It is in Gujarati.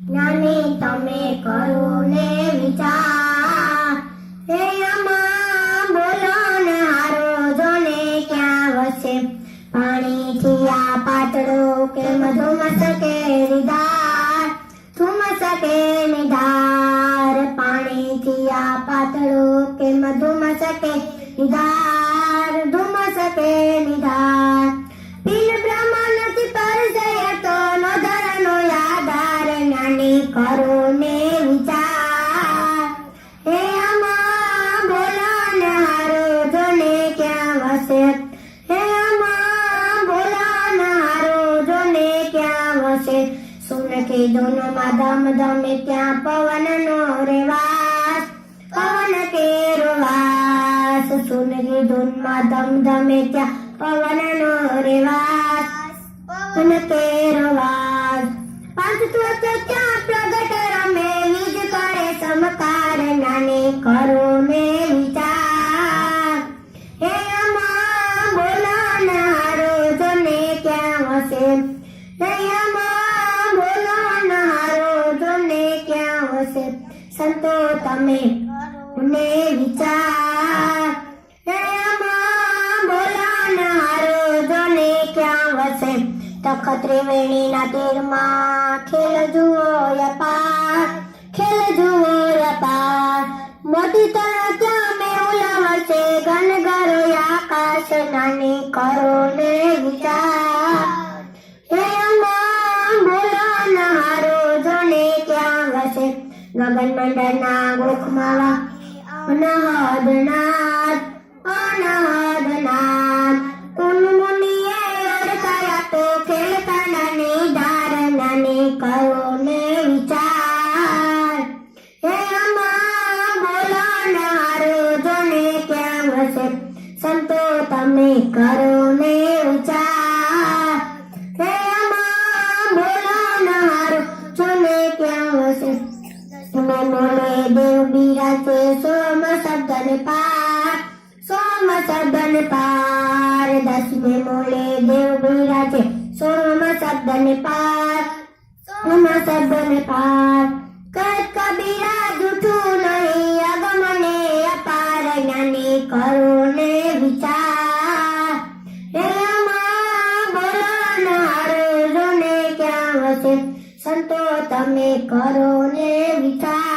નાની તમે કરો ને વિચાર. હે આમાં બોલો ને હારો જોને ક્યાં વસે? પાણીથી આ પાતળો કે મધુમસ કે રીધાર ધુમસ કે નિધાર. પાણીથી આ પાતળો કે મધુમસ કે નિધાર? ધુમસ કે નિધાર. સુન કે ધૂનમાં દમ દમે ત્યાં પવનનો રેવાસ, પવન કેરો વાસ. સુન કે ધૂનમાં દમ દમે ત્યાં પવનનો રેવાસ, પવન કેરો વાસ. પાંચ તત્વ ત્યાં પ્રગટ રમે, વીજ કરે સમકાર નાને કરો ને વિચાર. હે આમાં બોલો નારો જોને ક્યાં વસે હે આમાં ક્યાં વસે સંતો તમે ને વિચાર. હે આમાં બોલો નારો જોને ક્યાં વસે? તખત ત્રિવેણીના તીરમાં ખેલ જુઓ યપાર ખેલ જુઓ યપાર મોટી તરા ત્યાં મેં ઉલાવશે છે ઘન ગરો આકાશ નાની કરો ને વિચાર. હે અમ્મા બોલો નહારો જોને ક્યાં વસે ગગન મંડળના ગોખમાં અનહદનાદ અનહદનાદ કુન મુનિએ અડકાયા તો ખેલતા નાની ધાર નાની કરો ને વિચાર. હે અમ્મા બોલો નારો જોને ક્યાં હશે? સંતો તમે કરો તમે મોલે દેવ બિરાજે સોમ શબ્દન પાર સોમ શબ્દન પાર દસમે મોલે દેવ બિરાજે સોમ શબ્દન પાર સોમ શબ્દન પાર કબીરા જૂઠું નહીં અગમને અપાર જ્ઞાની કરો ને વિચાર હે મા બોલો નારો જોને ક્યાં વસે સંતો તમે કરો ને વિચાર.